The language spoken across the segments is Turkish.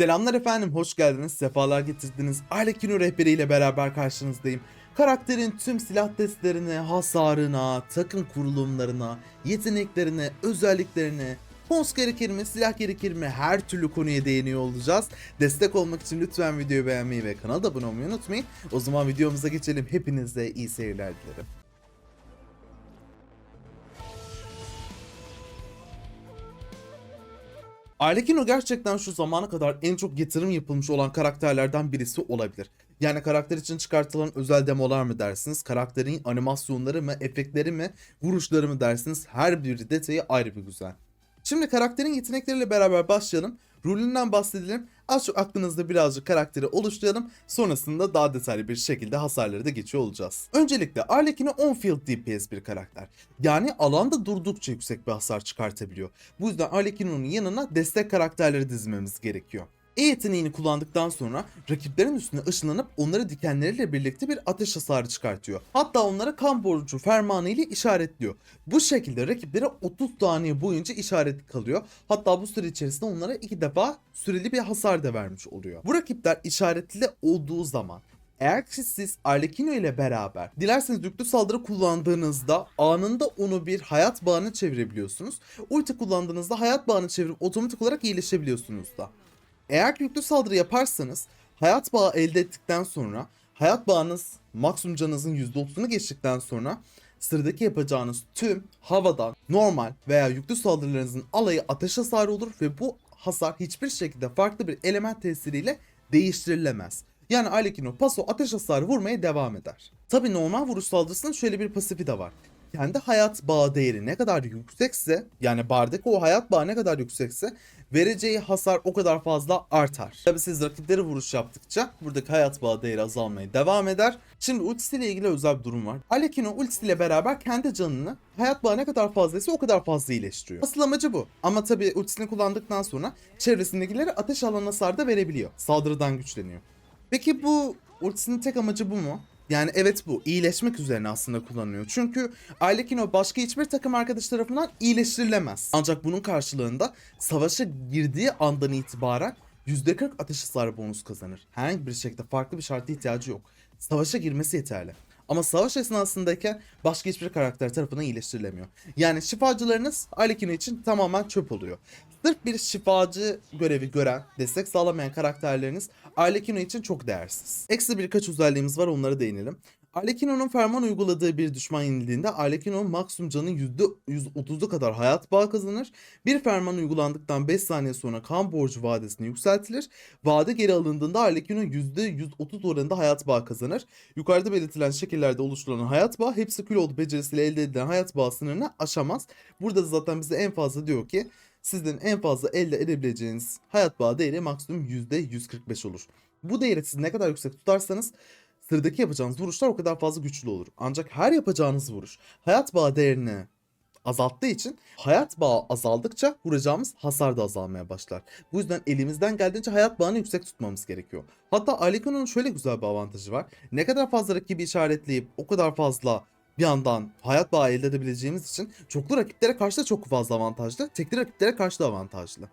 Selamlar efendim, hoş geldiniz, sefalar getirdiniz. Arlecchino rehberiyle beraber karşınızdayım. Karakterin tüm silah testlerine, hasarına, takım kurulumlarına, yeteneklerine, özelliklerine, Pons gerekir mi, silah gerekir mi her türlü konuya değiniyor olacağız. Destek olmak için lütfen videoyu beğenmeyi ve kanala abone olmayı unutmayın. O zaman videomuza geçelim. Hepinize iyi seyirler dilerim. Arlecchino gerçekten şu zamana kadar en çok yatırım yapılmış olan karakterlerden birisi olabilir. Yani karakter için çıkartılan özel demolar mı dersiniz, karakterin animasyonları mı, efektleri mi, vuruşları mı dersiniz her bir detayı ayrı bir güzel. Şimdi karakterin yetenekleriyle beraber başlayalım. Rolünden bahsedelim. Az çok aklınızda birazcık karakteri oluşturalım. Sonrasında daha detaylı bir şekilde hasarları da geçiyor olacaz. Öncelikle Arlecchino on-field DPS bir karakter. Yani alanda durdukça yüksek bir hasar çıkartabiliyor. Bu yüzden Arlecchino'nun yanına destek karakterleri dizmemiz gerekiyor. E yeteneğini kullandıktan sonra rakiplerin üstüne ışınlanıp onları dikenleriyle birlikte bir ateş hasarı çıkartıyor. Hatta onlara kan borcu fermanı ile işaretliyor. Bu şekilde rakiplere 30 saniye boyunca işaret kalıyor. Hatta bu süre içerisinde onlara iki defa süreli bir hasar da vermiş oluyor. Bu rakipler işaretli olduğu zaman eğer ki siz Arlecchino ile beraber dilerseniz yüklü saldırı kullandığınızda anında onu bir hayat bağına çevirebiliyorsunuz. Ulti kullandığınızda hayat bağını çevirip otomatik olarak iyileşebiliyorsunuz da. Eğer yüklü saldırı yaparsanız hayat bağı elde ettikten sonra hayat bağınız maksimum canınızın %30'unu geçtikten sonra sıradaki yapacağınız tüm havadan normal veya yüklü saldırılarınızın alayı ateş hasarı olur ve bu hasar hiçbir şekilde farklı bir element tesiriyle değiştirilemez. Yani Arlecchino paso ateş hasarı vurmaya devam eder. Tabi normal vuruş saldırısının şöyle bir pasifi de var. Kendi hayat bağı değeri ne kadar yüksekse yani bardaki o hayat bağı ne kadar yüksekse vereceği hasar o kadar fazla artar. Tabi siz rakipleri vuruş yaptıkça buradaki hayat bağı değeri azalmaya devam eder. Şimdi ultisiyle ilgili özel bir durum var. Arlecchino ultisiyle beraber kendi canını hayat bağı ne kadar fazlaysa o kadar fazla iyileştiriyor. Asıl amacı bu. Ama tabi ultisini kullandıktan sonra çevresindekilere ateş alan hasar da verebiliyor. Saldırıdan güçleniyor. Peki bu ultisinin tek amacı bu mu? Yani evet bu iyileşmek üzerine aslında kullanılıyor. Çünkü Arlecchino başka hiçbir takım arkadaş tarafından iyileştirilemez. Ancak bunun karşılığında savaşa girdiği andan itibaren %40 ateş hasarı bonus kazanır. Herhangi bir şekilde farklı bir şarta ihtiyacı yok. Savaşa girmesi yeterli. Ama savaş esnasındayken başka hiçbir karakter tarafından iyileştirilemiyor. Yani şifacılarınız Arlecchino için tamamen çöp oluyor. Sırf bir şifacı görevi gören, destek sağlamayan karakterleriniz Arlecchino için çok değersiz. Ekstra birkaç özelliğimiz var onlara değinelim. Arlecchino'nun ferman uyguladığı bir düşman yenildiğinde Arlecchino maksimum canın %130'u kadar hayat bağı kazanır. Bir ferman uygulandıktan 5 saniye sonra kan borcu vadesini yükseltilir. Vade geri alındığında Arlecchino %130 oranında hayat bağı kazanır. Yukarıda belirtilen şekillerde oluşturulan hayat bağı hepsi kül oldu becerisiyle elde edilen hayat bağı sınırını aşamaz. Burada da zaten bize en fazla diyor ki sizin en fazla elde edebileceğiniz hayat bağı değeri maksimum %145 olur. Bu değeri siz ne kadar yüksek tutarsanız sıradaki yapacağınız vuruşlar o kadar fazla güçlü olur. Ancak her yapacağınız vuruş hayat bağı değerini azalttığı için hayat bağı azaldıkça vuracağımız hasar da azalmaya başlar. Bu yüzden elimizden geldiğince hayat bağını yüksek tutmamız gerekiyor. Hatta Arlecchino'nun şöyle güzel bir avantajı var. Ne kadar fazla rakibi işaretleyip o kadar fazla bir yandan hayat bağı elde edebileceğimiz için çoklu rakiplere karşı da çok fazla avantajlı, tekli rakiplere karşı da avantajlı.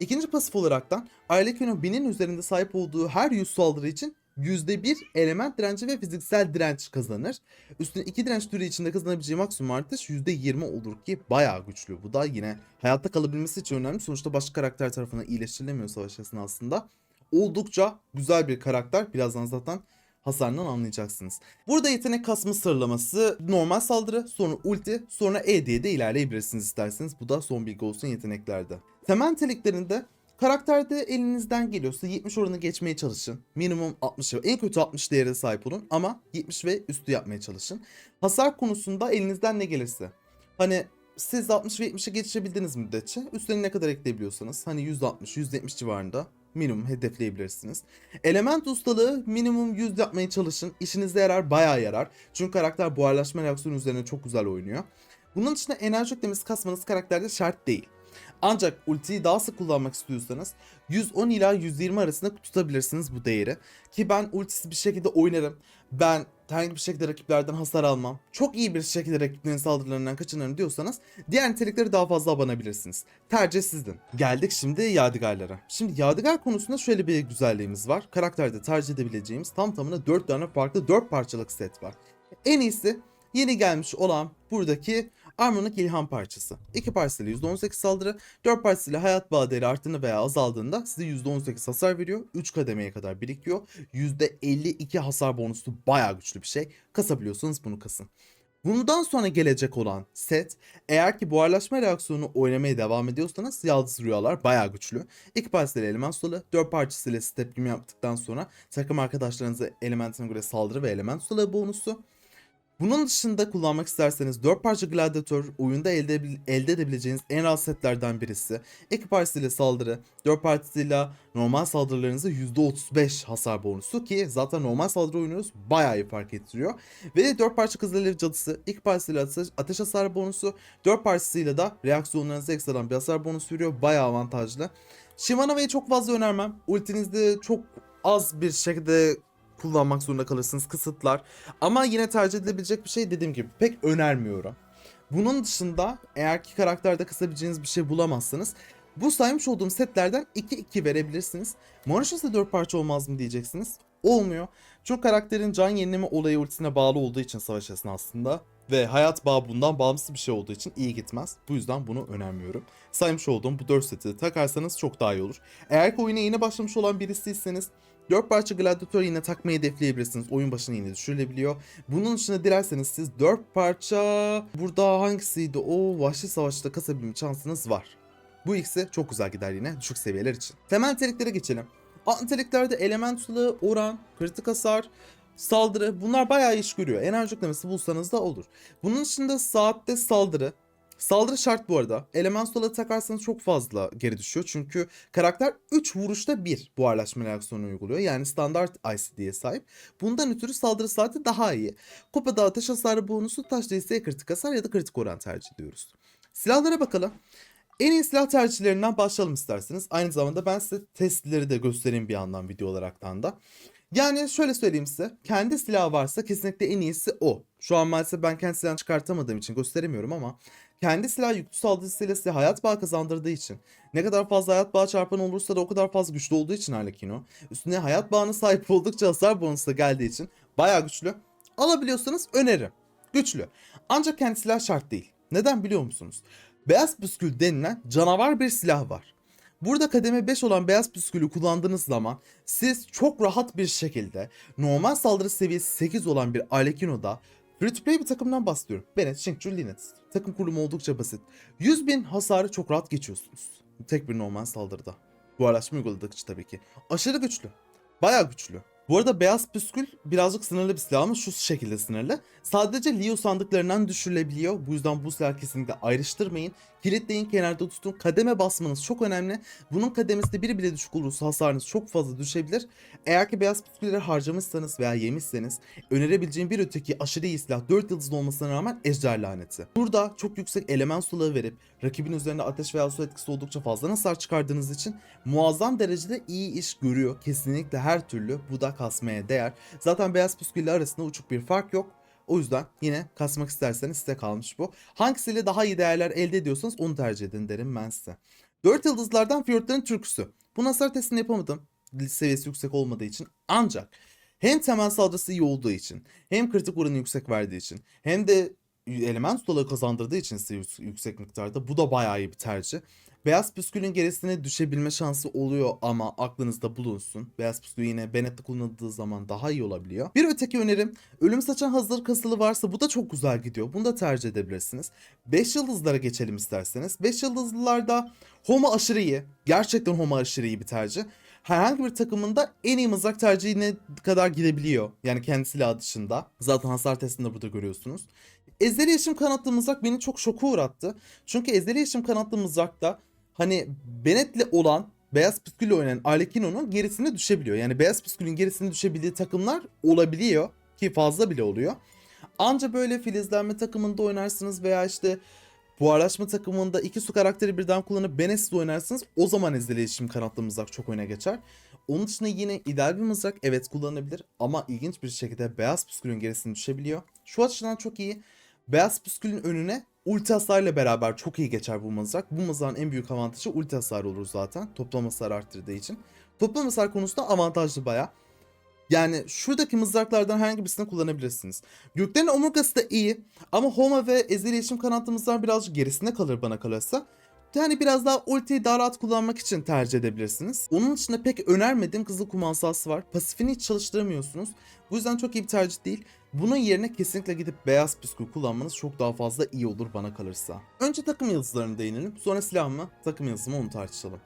İkinci pasif olaraktan Arlecchino 1000'in üzerinde sahip olduğu her yüz saldırı için %1 element direnci ve fiziksel direnç kazanır. Üstüne 2 direnç türü içinde kazanabileceği maksimum artış %20 olur ki bayağı güçlü. Bu da yine hayatta kalabilmesi için önemli. Sonuçta başka karakter tarafından iyileştirilemiyor savaş esnasında. Oldukça güzel bir karakter. Birazdan zaten hasarından anlayacaksınız. Burada yetenek kasma sıralaması normal saldırı, sonra ulti, sonra E diye de ilerleyebilirsiniz isterseniz. Bu da son bilgi olsun yeteneklerde. Temel niteliklerinde Karakterde elinizden geliyorsa 70 oranı geçmeye çalışın. Minimum 60 ve en kötü 60 değere sahip olun ama 70 ve üstü yapmaya çalışın. Hasar konusunda elinizden ne gelirse. Hani siz 60 ve 70'e geçebildiğiniz müddetçe üstlerine ne kadar ekleyebiliyorsanız hani 160 170 civarında minimum hedefleyebilirsiniz. Element ustalığı minimum 100 yapmaya çalışın. İşinize yarar bayağı yarar. Çünkü karakter buharlaşma reaksiyonu üzerine çok güzel oynuyor. Bunun dışında enerji yüklemesi kasmanız karakterde şart değil. Ancak ultiyi daha sık kullanmak istiyorsanız 110 ila 120 arasında tutabilirsiniz bu değeri. Ki ben ultisiz bir şekilde oynarım. Ben herhangi bir şekilde rakiplerden hasar almam. Çok iyi bir şekilde rakiplerin saldırılarından kaçınırım diyorsanız diğer nitelikleri daha fazla abanabilirsiniz. Tercih sizin. Geldik şimdi yadigarlara. Şimdi yadigar konusunda şöyle bir güzelliğimiz var. Karakterde tercih edebileceğimiz tam tamına 4 tane farklı 4 parçalık set var. En iyisi yeni gelmiş olan buradaki Armonik ilham parçası. 2 parçasıyla %18 saldırı, 4 parçasıyla hayat bağı değeri arttığında veya azaldığında size %18 hasar veriyor. 3 kademeye kadar birikiyor. %52 hasar bonusu bayağı güçlü bir şey. Kasabiliyorsanız bunu kasın. Bundan sonra gelecek olan set eğer ki buharlaşma reaksiyonu oynamaya devam ediyorsanız Yaldız Rüyalar bayağı güçlü. İki parçasıyla element solu, dört parçasıyla step yaptıktan sonra takım arkadaşlarınıza elementine göre saldırı ve element solu bonusu. Bunun dışında kullanmak isterseniz 4 parça gladyatör oyunda elde, elde edebileceğiniz en rahat setlerden birisi. İki parçasıyla saldırı, 4 parçasıyla normal saldırılarınızı %35 hasar bonusu ki zaten normal saldırı oynuyoruz bayağı iyi fark ettiriyor. Ve 4 parça kızılları cadısı, ilk parçasıyla ateş, ateş hasar bonusu, 4 parçasıyla da reaksiyonlarınıza ekstradan bir hasar bonusu veriyor. Bayağı avantajlı. Shimanowa'yı çok fazla önermem. Ultinizde çok az bir şekilde kullanmak zorunda kalırsınız kısıtlar. Ama yine tercih edilebilecek bir şey dediğim gibi pek önermiyorum. Bunun dışında eğer ki karakterde kısabileceğiniz bir şey bulamazsanız bu saymış olduğum setlerden 2-2 verebilirsiniz. Mauritius'ta 4 parça olmaz mı diyeceksiniz. Olmuyor. Çünkü karakterin can yenileme olayı ultisine bağlı olduğu için savaş esnasında ve hayat bağı bundan bağımsız bir şey olduğu için iyi gitmez. Bu yüzden bunu önermiyorum. Saymış olduğum bu 4 seti takarsanız çok daha iyi olur. Eğer ki oyuna yeni başlamış olan birisiyseniz 4 parça gladyatör yine takmayı hedefleyebilirsiniz. Oyun başına yine düşürülebiliyor. Bunun dışında dilerseniz siz 4 parça burada hangisiydi o vahşi savaşta kasabilme şansınız var. Bu ikisi çok güzel gider yine düşük seviyeler için. Temel niteliklere geçelim. Alt niteliklerde elementlı, oran, kritik hasar, saldırı bunlar bayağı iş görüyor. Enerji yüklemesi bulsanız da olur. Bunun dışında saatte saldırı, Saldırı şart bu arada. Element sola takarsanız çok fazla geri düşüyor. Çünkü karakter 3 vuruşta 1 buharlaşma reaksiyonu uyguluyor. Yani standart ICD'ye sahip. Bundan ötürü saldırı saati daha iyi. Kupada ateş hasarı bonusu taş desteği kritik hasar ya da kritik oran tercih ediyoruz. Silahlara bakalım. En iyi silah tercihlerinden başlayalım isterseniz. Aynı zamanda ben size testleri de göstereyim bir yandan video olaraktan da. Yani şöyle söyleyeyim size. Kendi silahı varsa kesinlikle en iyisi o. Şu an maalesef ben kendi silahını çıkartamadığım için gösteremiyorum ama kendi silah yüklü saldırısıyla size hayat bağı kazandırdığı için ne kadar fazla hayat bağı çarpan olursa da o kadar fazla güçlü olduğu için Harlequino üstüne hayat bağına sahip oldukça hasar bonusu da geldiği için bayağı güçlü. Alabiliyorsanız öneririm. Güçlü. Ancak kendi silah şart değil. Neden biliyor musunuz? Beyaz püskül denilen canavar bir silah var. Burada kademe 5 olan beyaz püskülü kullandığınız zaman siz çok rahat bir şekilde normal saldırı seviyesi 8 olan bir Arlecchino'da Free to play bir takımdan bahsediyorum. Bennett, Shingchu, Linnet. Takım kurulumu oldukça basit. 100 bin hasarı çok rahat geçiyorsunuz. Tek bir normal saldırıda. Bu araştırma uyguladıkça tabii ki. Aşırı güçlü. Bayağı güçlü. Bu arada beyaz püskül birazcık sınırlı bir silah ama şu şekilde sınırlı. Sadece Leo sandıklarından düşürülebiliyor. Bu yüzden bu silahı kesinlikle ayrıştırmayın. Kilitleyin kenarda tutun. Kademe basmanız çok önemli. Bunun kademesi de biri bile düşük olursa hasarınız çok fazla düşebilir. Eğer ki beyaz püskülleri harcamışsanız veya yemişseniz önerebileceğim bir öteki aşırı iyi silah 4 yıldızlı olmasına rağmen ejder laneti. Burada çok yüksek element sulağı verip rakibin üzerinde ateş veya su etkisi oldukça fazla hasar çıkardığınız için muazzam derecede iyi iş görüyor. Kesinlikle her türlü bu da kasmaya değer. Zaten beyaz püskülle arasında uçuk bir fark yok. O yüzden yine kasmak isterseniz size kalmış bu. Hangisiyle daha iyi değerler elde ediyorsanız onu tercih edin derim ben size. 4 yıldızlardan Fjordların türküsü. Bu hasar testini yapamadım. Seviyesi yüksek olmadığı için. Ancak hem temel saldırısı iyi olduğu için, hem kritik oranı yüksek verdiği için, hem de element dolayı kazandırdığı için size yük- yüksek miktarda bu da bayağı iyi bir tercih. Beyaz püskülün gerisine düşebilme şansı oluyor ama aklınızda bulunsun. Beyaz püskül yine Bennett'te kullanıldığı zaman daha iyi olabiliyor. Bir öteki önerim ölüm saçan hazır kasılı varsa bu da çok güzel gidiyor. Bunu da tercih edebilirsiniz. 5 yıldızlara geçelim isterseniz. 5 yıldızlılarda Homa aşırı iyi. Gerçekten Homa aşırı iyi bir tercih. Herhangi bir takımında en iyi mızrak tercihine kadar gidebiliyor. Yani kendi silahı dışında. Zaten hasar testinde burada görüyorsunuz. Ezeli Yeşim kanatlı mızrak beni çok şoka uğrattı. Çünkü Ezeli Yeşim kanatlı mızrakta hani Bennett'le olan Beyaz Püskül'le oynayan Arlecchino'nun gerisine düşebiliyor. Yani Beyaz Püskül'ün gerisine düşebildiği takımlar olabiliyor. Ki fazla bile oluyor. Anca böyle filizlenme takımında oynarsınız veya işte Buharlaşma takımında iki su karakteri birden kullanıp Benes'le oynarsınız. O zaman ezdileşim kanatlı mızrak çok öne geçer. Onun dışında yine ideal bir mızrak evet kullanılabilir ama ilginç bir şekilde beyaz püskülün gerisine düşebiliyor. Şu açıdan çok iyi. Beyaz püskülün önüne ulti hasarıyla beraber çok iyi geçer bu mızrak. Bu mızrağın en büyük avantajı ulti hasarı olur zaten. Toplam hasar arttırdığı için. Toplam hasar konusunda avantajlı baya. Yani şuradaki mızraklardan herhangi birisini kullanabilirsiniz. Göklerin omurgası da iyi ama Homa ve Ezeli Yeşim kanatlı birazcık gerisinde kalır bana kalırsa. Yani biraz daha ultiyi daha rahat kullanmak için tercih edebilirsiniz. Onun dışında pek önermediğim Kızıl Kumansası var. Pasifini hiç çalıştıramıyorsunuz. Bu yüzden çok iyi bir tercih değil. Bunun yerine kesinlikle gidip beyaz püskül kullanmanız çok daha fazla iyi olur bana kalırsa. Önce takım yıldızlarına değinelim. Sonra silah mı, takım yıldızı mı onu tartışalım.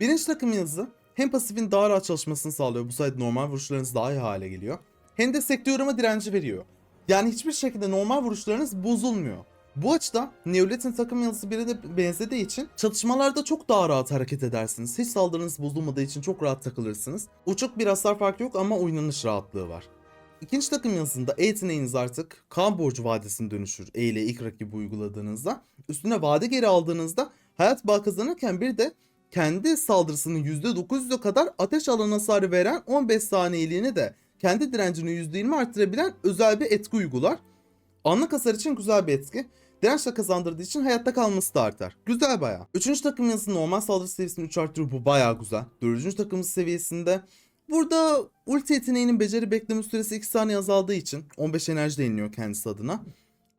Birinci takım yıldızı hem pasifin daha rahat çalışmasını sağlıyor. Bu sayede normal vuruşlarınız daha iyi hale geliyor. Hem de sektör yoruma direnci veriyor. Yani hiçbir şekilde normal vuruşlarınız bozulmuyor. Bu açıdan Neolet'in takım yıldızı birine benzediği için çatışmalarda çok daha rahat hareket edersiniz. Hiç saldırınız bozulmadığı için çok rahat takılırsınız. Uçuk bir hasar farkı yok ama oynanış rahatlığı var. İkinci takım yazısında E artık kan borcu vadesine dönüşür. E ile ilk rakibi uyguladığınızda. Üstüne vade geri aldığınızda hayat bağ kazanırken bir de kendi saldırısının %900'e kadar ateş alan hasarı veren 15 saniyeliğini de kendi direncini %20 arttırabilen özel bir etki uygular. Anlık hasar için güzel bir etki. Dirençle kazandırdığı için hayatta kalması da artar. Güzel baya. Üçüncü takım yazısı normal saldırı seviyesini 3 arttırıyor. Bu baya güzel. Dördüncü takım seviyesinde Burada ulti yeteneğinin beceri bekleme süresi 2 saniye azaldığı için 15 enerji yeniliyor kendisi adına.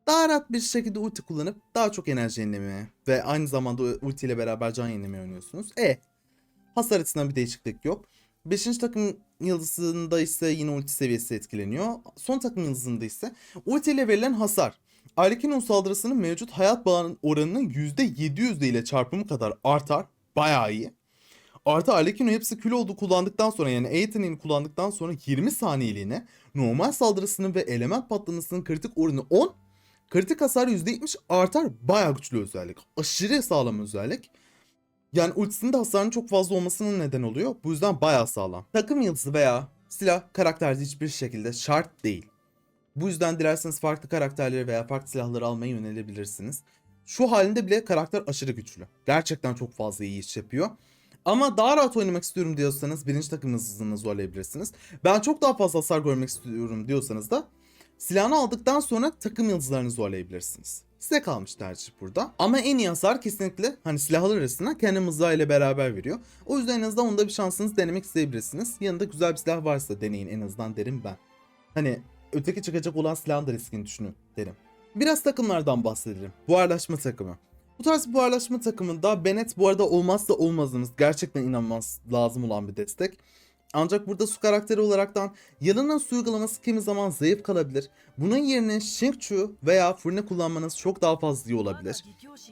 Daha rahat bir şekilde ulti kullanıp daha çok enerji yenilemeye ve aynı zamanda ulti ile beraber can yenilemeye oynuyorsunuz. E hasar açısından bir değişiklik yok. 5. takım yıldızında ise yine ulti seviyesi etkileniyor. Son takım yıldızında ise ulti ile verilen hasar. Arlekinon saldırısının mevcut hayat bağının oranının %700 ile çarpımı kadar artar. Bayağı iyi. Artı Arlecchino hepsi kül oldu kullandıktan sonra yani yeteneğini kullandıktan sonra 20 saniyeliğine normal saldırısının ve element patlamasının kritik oranı 10, kritik hasar %70 artar bayağı güçlü özellik. Aşırı sağlam özellik. Yani ultisinin de hasarının çok fazla olmasının neden oluyor. Bu yüzden bayağı sağlam. Takım yıldızı veya silah karakterde hiçbir şekilde şart değil. Bu yüzden dilerseniz farklı karakterleri veya farklı silahları almaya yönelebilirsiniz. Şu halinde bile karakter aşırı güçlü. Gerçekten çok fazla iyi iş yapıyor. Ama daha rahat oynamak istiyorum diyorsanız birinci takım hızını zorlayabilirsiniz. Ben çok daha fazla hasar görmek istiyorum diyorsanız da silahını aldıktan sonra takım yıldızlarını zorlayabilirsiniz. Size kalmış tercih burada. Ama en iyi hasar kesinlikle hani silahlar arasında kendi mızrağı ile beraber veriyor. O yüzden en azından onda bir şansınız denemek isteyebilirsiniz. Yanında güzel bir silah varsa deneyin en azından derim ben. Hani öteki çıkacak olan silahın da riskini düşünün derim. Biraz takımlardan bahsedelim. Buharlaşma takımı. Bu tarz buharlaşma takımında Bennett bu arada olmazsa olmazımız. Gerçekten inanılmaz lazım olan bir destek. Ancak burada su karakteri olaraktan yanının su uygulaması kimi zaman zayıf kalabilir. Bunun yerine Shinkchu veya Furne kullanmanız çok daha fazla iyi olabilir.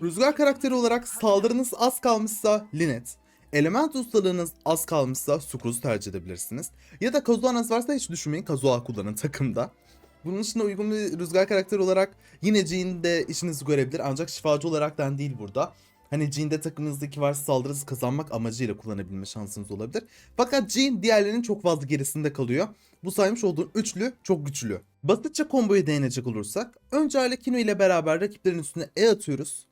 Rüzgar karakteri olarak saldırınız az kalmışsa Linet. Element ustalığınız az kalmışsa Sukruz'u tercih edebilirsiniz. Ya da Kazuha'nız varsa hiç düşünmeyin Kazuha kullanın takımda. Bunun için uygun bir rüzgar karakteri olarak yine Jean de işinizi görebilir ancak şifacı olaraktan değil burada. Hani Jean'de takımınızdaki varsa saldırısı kazanmak amacıyla kullanabilme şansınız olabilir. Fakat Jean diğerlerinin çok fazla gerisinde kalıyor. Bu saymış olduğum üçlü çok güçlü. Basitçe komboya değinecek olursak önce Arlecchino ile beraber rakiplerin üstüne E atıyoruz.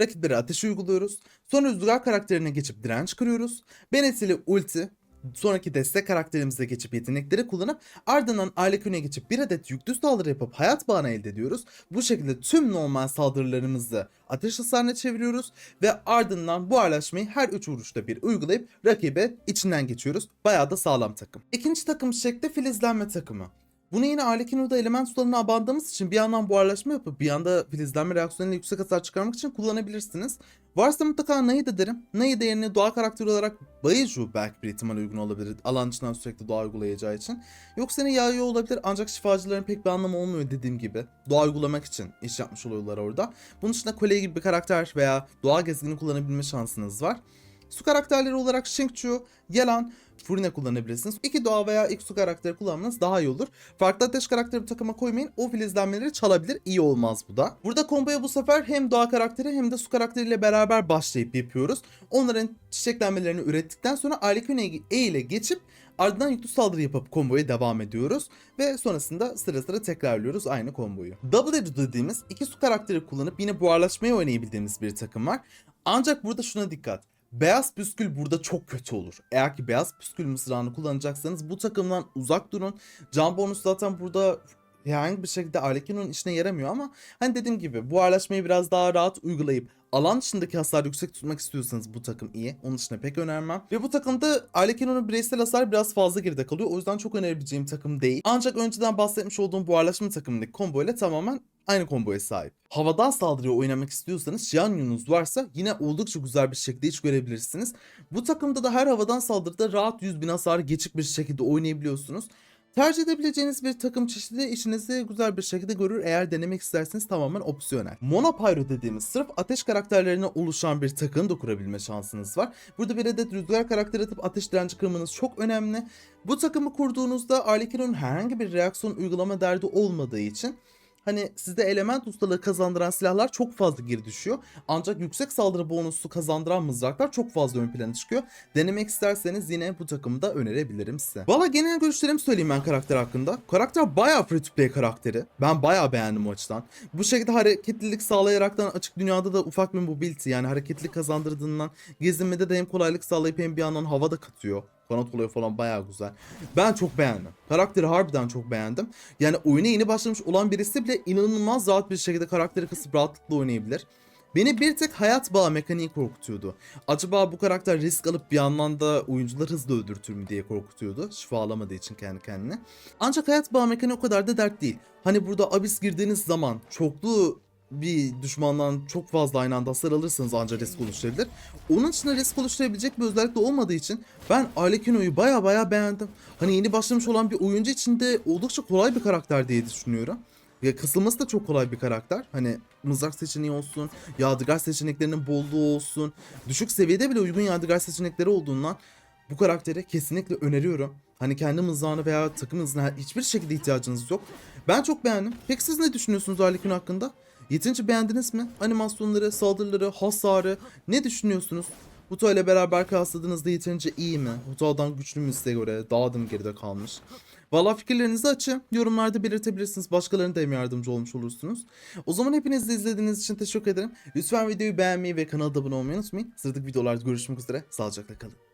Rakiplere ateş uyguluyoruz. Sonra rüzgar karakterine geçip direnç kırıyoruz. Bennett ile ulti, sonraki destek karakterimize geçip yetenekleri kullanıp ardından Arlequin'e geçip bir adet yüklü saldırı yapıp hayat bağını elde ediyoruz. Bu şekilde tüm normal saldırılarımızı ateş hasarına çeviriyoruz ve ardından bu buharlaşmayı her 3 vuruşta bir uygulayıp rakibe içinden geçiyoruz. Bayağı da sağlam takım. İkinci takım şekli filizlenme takımı. Bunu yine Arlecchino'da element sularına abandığımız için bir yandan buharlaşma yapıp bir yanda filizlenme reaksiyonuyla yüksek hasar çıkarmak için kullanabilirsiniz. Varsa mutlaka Na'yı derim. Na'yı da yerine doğa karakteri olarak Baiju belki bir ihtimal uygun olabilir. Alan içinden sürekli doğa uygulayacağı için. Yoksa yine Yayo olabilir ancak şifacıların pek bir anlamı olmuyor dediğim gibi. Doğa uygulamak için iş yapmış oluyorlar orada. Bunun dışında Kole gibi bir karakter veya doğa gezgini kullanabilme şansınız var. Su karakterleri olarak Shinkchu, Yelan, Furine kullanabilirsiniz. İki doğa veya ilk su karakteri kullanmanız daha iyi olur. Farklı ateş karakteri bir takıma koymayın. O filizlenmeleri çalabilir. İyi olmaz bu da. Burada komboya bu sefer hem doğa karakteri hem de su karakteriyle beraber başlayıp yapıyoruz. Onların çiçeklenmelerini ürettikten sonra Arlequin'e E ile geçip Ardından yüklü saldırı yapıp komboya devam ediyoruz. Ve sonrasında sıra sıra tekrarlıyoruz aynı komboyu. Double Edge dediğimiz iki su karakteri kullanıp yine buharlaşmayı oynayabildiğimiz bir takım var. Ancak burada şuna dikkat. Beyaz püskül burada çok kötü olur. Eğer ki beyaz püskül mısrağını kullanacaksanız bu takımdan uzak durun. Can bonus zaten burada herhangi bir şekilde Arlekinon'un işine yaramıyor ama hani dediğim gibi buharlaşmayı biraz daha rahat uygulayıp alan dışındaki hasar yüksek tutmak istiyorsanız bu takım iyi. Onun dışında pek önermem. Ve bu takımda Arlekinon'un bireysel hasar biraz fazla geride kalıyor. O yüzden çok önerebileceğim takım değil. Ancak önceden bahsetmiş olduğum buharlaşma takımındaki combo ile tamamen aynı komboya sahip. Havadan saldırıya oynamak istiyorsanız Xianyun'unuz varsa yine oldukça güzel bir şekilde iş görebilirsiniz. Bu takımda da her havadan saldırıda rahat 100 bin geçik bir şekilde oynayabiliyorsunuz. Tercih edebileceğiniz bir takım çeşidi işinizi güzel bir şekilde görür eğer denemek isterseniz tamamen opsiyonel. Monopyro dediğimiz sırf ateş karakterlerine oluşan bir takım da kurabilme şansınız var. Burada bir adet rüzgar karakteri atıp ateş direnci kırmanız çok önemli. Bu takımı kurduğunuzda Arlekinon'un herhangi bir reaksiyon uygulama derdi olmadığı için hani sizde element ustalığı kazandıran silahlar çok fazla geri düşüyor. Ancak yüksek saldırı bonusu kazandıran mızraklar çok fazla ön plana çıkıyor. Denemek isterseniz yine bu takımı da önerebilirim size. Valla genel görüşlerimi söyleyeyim ben karakter hakkında. Karakter bayağı free to play karakteri. Ben bayağı beğendim o açıdan. Bu şekilde hareketlilik sağlayaraktan açık dünyada da ufak bir mobility yani hareketlilik kazandırdığından gezinmede de hem kolaylık sağlayıp hem bir yandan hava da katıyor. Kanat oluyor falan bayağı güzel. Ben çok beğendim. Karakteri harbiden çok beğendim. Yani oyuna yeni başlamış olan birisi bile inanılmaz rahat bir şekilde karakteri kasıp rahatlıkla oynayabilir. Beni bir tek hayat bağı mekaniği korkutuyordu. Acaba bu karakter risk alıp bir yandan da oyuncular hızlı öldürtür mü diye korkutuyordu. Şifa alamadığı için kendi kendine. Ancak hayat bağı mekaniği o kadar da dert değil. Hani burada abis girdiğiniz zaman çoklu bir düşmandan çok fazla aynı anda hasar alırsanız ancak risk oluşturabilir. Onun dışında risk oluşturabilecek bir özellik de olmadığı için ben Arlecchino'yu baya baya beğendim. Hani yeni başlamış olan bir oyuncu için de oldukça kolay bir karakter diye düşünüyorum. Ya kısılması da çok kolay bir karakter. Hani mızrak seçeneği olsun, yadigar seçeneklerinin bolluğu olsun. Düşük seviyede bile uygun yadigar seçenekleri olduğundan bu karakteri kesinlikle öneriyorum. Hani kendi mızrağına veya takım hızına hiçbir şekilde ihtiyacınız yok. Ben çok beğendim. Peki siz ne düşünüyorsunuz Arlequin hakkında? Yeterince beğendiniz mi? Animasyonları, saldırıları, hasarı ne düşünüyorsunuz? Huto ile beraber kıyasladığınızda yeterince iyi mi? Huto'dan güçlü mü size göre? Daha da geride kalmış? Valla fikirlerinizi açın. Yorumlarda belirtebilirsiniz. Başkalarına da hem yardımcı olmuş olursunuz. O zaman hepiniz de izlediğiniz için teşekkür ederim. Lütfen videoyu beğenmeyi ve kanala da abone olmayı unutmayın. Sıradaki videolarda görüşmek üzere. Sağlıcakla kalın.